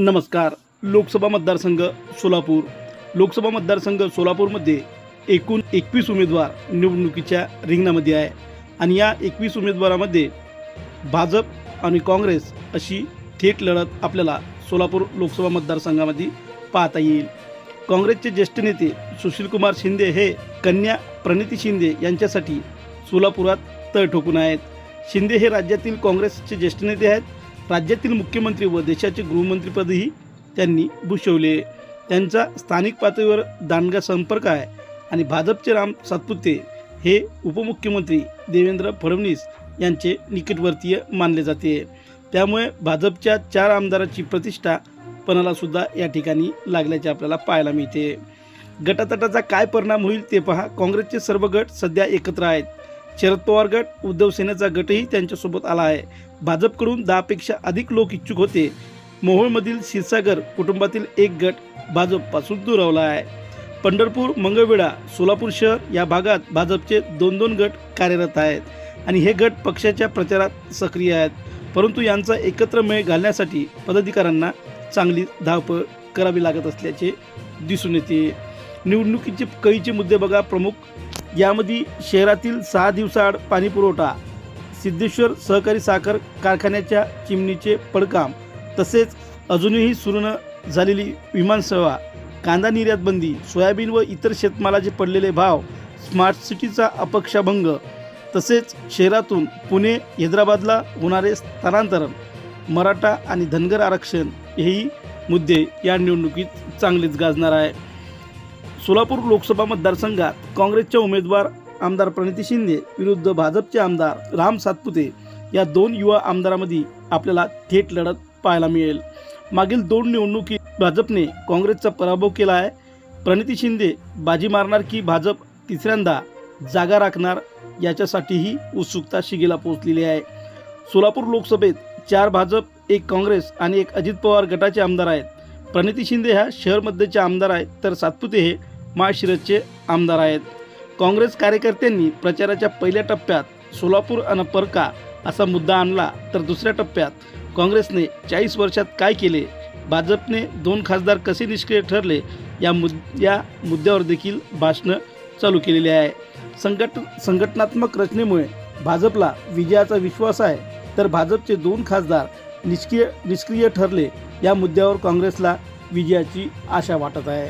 नमस्कार. लोकसभा मतदारसंघ सोलापूर. लोकसभा मतदारसंघ सोलापूरमध्ये एकूण एकवीस उमेदवार निवडणुकीच्या रिंगणामध्ये आहे. आणि या एकवीस उमेदवारामध्ये भाजप आणि काँग्रेस अशी थेट लढत आपल्याला सोलापूर लोकसभा मतदारसंघामध्ये पाहता येईल. काँग्रेसचे ज्येष्ठ नेते सुशीलकुमार शिंदे हे कन्या प्रणिती शिंदे यांच्यासाठी सोलापुरात तळ ठोकून आहेत. शिंदे हे राज्यातील काँग्रेसचे ज्येष्ठ नेते आहेत. राज्यातील मुख्यमंत्री व देशाचे गृहमंत्रीपदही त्यांनी भूषवले. त्यांचा स्थानिक पातळीवर दांडगा संपर्क आहे आणि भाजपचे राम सातपुते हे उपमुख्यमंत्री देवेंद्र फडणवीस यांचे निकटवर्तीय मानले जाते. त्यामुळे भाजपच्या चार आमदाराची प्रतिष्ठा पणाला सुद्धा या ठिकाणी लागल्याचे आपल्याला पाहायला मिळते. गटातटाचा काय परिणाम होईल ते पहा. काँग्रेसचे सर्व गट सध्या एकत्र आहेत. शरद पवार गट उद्धव सेनेचा गटही त्यांच्यासोबत आला आहे. भाजपकडून दहापेक्षा अधिक लोक इच्छुक होते. मोहोळमधील क्षीरसागर कुटुंबातील एक गट भाजपपासून दुरावला आहे. पंढरपूर मंगळवेढा सोलापूर शहर या भागात भाजपचे दोन दोन गट कार्यरत आहेत आणि हे गट पक्षाच्या प्रचारात सक्रिय आहेत. परंतु यांचा एकत्र मेळ घालण्यासाठी पदाधिकाऱ्यांना चांगली धावपळ करावी लागत असल्याचे दिसून येते. निवडणुकीचे कळीचे मुद्दे बघा. प्रमुख यामध्ये शहरातील सहा दिवसाआड पाणीपुरवठा सिद्धेश्वर सहकारी साखर कारखान्याच्या चिमणीचे पडकाम तसेच अजूनही सुरू न झालेली विमानसेवा कांदा निर्यात बंदी सोयाबीन व इतर शेतमालाचे पडलेले भाव स्मार्ट सिटीचा अपक्षाभंग तसेच शहरातून पुणे हैदराबादला होणारे स्थलांतरण मराठा आणि धनगर आरक्षण हेही मुद्दे या निवडणुकीत चांगलेच गाजणार आहे सोलापूर लोकसभा मतदारसंघात काँग्रेसच्या उमेदवार आमदार प्रणिती शिंदे विरुद्ध भाजपचे आमदार राम सातपुते या दोन युवा आमदारांमध्ये आपल्याला थेट लढत पाहायला मिळेल. मागील दोन निवडणुकीत भाजपने काँग्रेसचा पराभव केला आहे. प्रणिती शिंदे बाजी मारणार की भाजप तिसऱ्यांदा जागा राखणार याच्यासाठीही उत्सुकता शिगेला पोहोचलेली आहे. सोलापूर लोकसभेत चार भाजप एक काँग्रेस आणि एक अजित पवार गटाचे आमदार आहेत. प्रणिती शिंदे ह्या शहर मध्येचे आमदार आहेत तर सातपुते हे माळशिरसचे आमदार आहेत. काँग्रेस कार्यकर्त्यांनी प्रचाराच्या पहिल्या टप्प्यात सोलापूर आणि परका असा मुद्दा आणला तर दुसऱ्या टप्प्यात काँग्रेसने चाळीस वर्षात काय केले? भाजपने दोन खासदार कसे निष्क्रिय ठरले? या मुद या मुद्द्यावर देखील भाषणं चालू केलेली आहे. संघट संघटनात्मक रचनेमुळे भाजपला विजयाचा विश्वास आहे. तर भाजपचे दोन खासदार निष्क्रिय निष्क्रिय ठरले या मुद्द्यावर काँग्रेसला विजयाची आशा वाटत आहे.